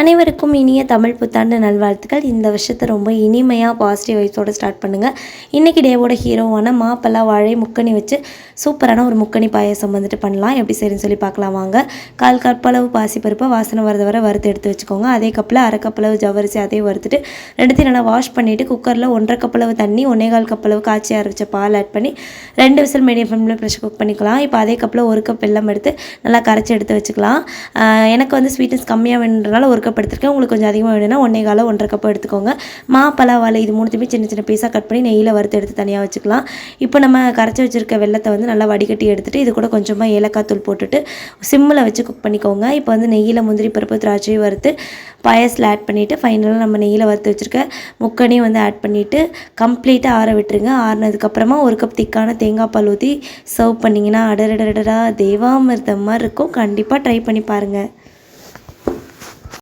அனைவருக்கும் இனிய தமிழ் புத்தாண்டு நல்வாழ்த்துக்கள். இந்த வருஷத்தை ரொம்ப இனிமையாக பாசிட்டிவ் வைஸோடு ஸ்டார்ட் பண்ணுங்கள் இன்றைக்கி டேவோட ஹீரோவான மாப்பெல்லாம் வாழை முக்கணி வச்சு சூப்பரான ஒரு முக்கணி பாயாசம் வந்துட்டு பண்ணலாம். எப்படி சரின்னு சொல்லி பார்க்கலாம் வாங்க. கால் கப்பளவு பாசிப்பருப்பை வாசனை வரது வர வறுத்து எடுத்து வச்சுக்கோங்க. அதே கப்பில் அரை கப்பளவு ஜவரிசி அதையும் வறுத்துட்டு ரெண்டுத்தையும் நல்லா வாஷ் பண்ணிவிட்டு குக்கரில் ஒன்றரை கப்பளவு தண்ணி ஒன்றே கால் கப்பளவு காய்ச்சி அரைச்ச பால் ஆட் பண்ணி ரெண்டு விசில் மீடியம் ஃப்ளேமில் ப்ரெஷர் குக் பண்ணிக்கலாம். இப்போ அதே கப்பில் ஒரு கப் வெள்ளம் எடுத்து நல்லா கரைச்சி எடுத்து வச்சுக்கலாம். எனக்கு வந்து ஸ்வீட்னஸ் கம்மியாக வேணுன்றனால ஒரு கப் எடுத்திருக்கேன் உங்களுக்கு கொஞ்சம் அதிகமாக வேணும்னா ஒன்றே காலம் ஒன்றரை கப் எடுத்துக்கோங்க. மா பலா வாழை இது மூணுத்தையுமே சின்ன சின்ன பீஸாக கட் பண்ணி நெய்யில் வறுத்து எடுத்து தனியாக வச்சுக்கலாம். இப்போ நம்ம கரைச்சி வச்சுருக்க வெள்ளத்தை வந்து நல்லா வடிகட்டி எடுத்துட்டு இது கூட கொஞ்சமாக ஏலக்காய் தூள் போட்டுட்டு சிம்மில் வச்சு குக் பண்ணிக்கோங்க. இப்போ வந்து நெய்யில் முந்திரி பருப்பு திராட்சையும் வறுத்து பாயஸில் ஆட் பண்ணிவிட்டு ஃபைனலாக நம்ம நெய்யில் வறுத்து வச்சுருக்க முக்கனையும் வந்து ஆட் பண்ணிவிட்டு கம்ப்ளீட்டாக ஆற விட்டுருங்க. ஆறினதுக்கப்புறமா ஒரு கப் திக்கான தேங்காய் பால் ஊற்றி சர்வ் பண்ணிங்கன்னா அடரடரடா தேவாமிர்தம் மாதிரி இருக்கும். கண்டிப்பாக ட்ரை பண்ணி பாருங்கள்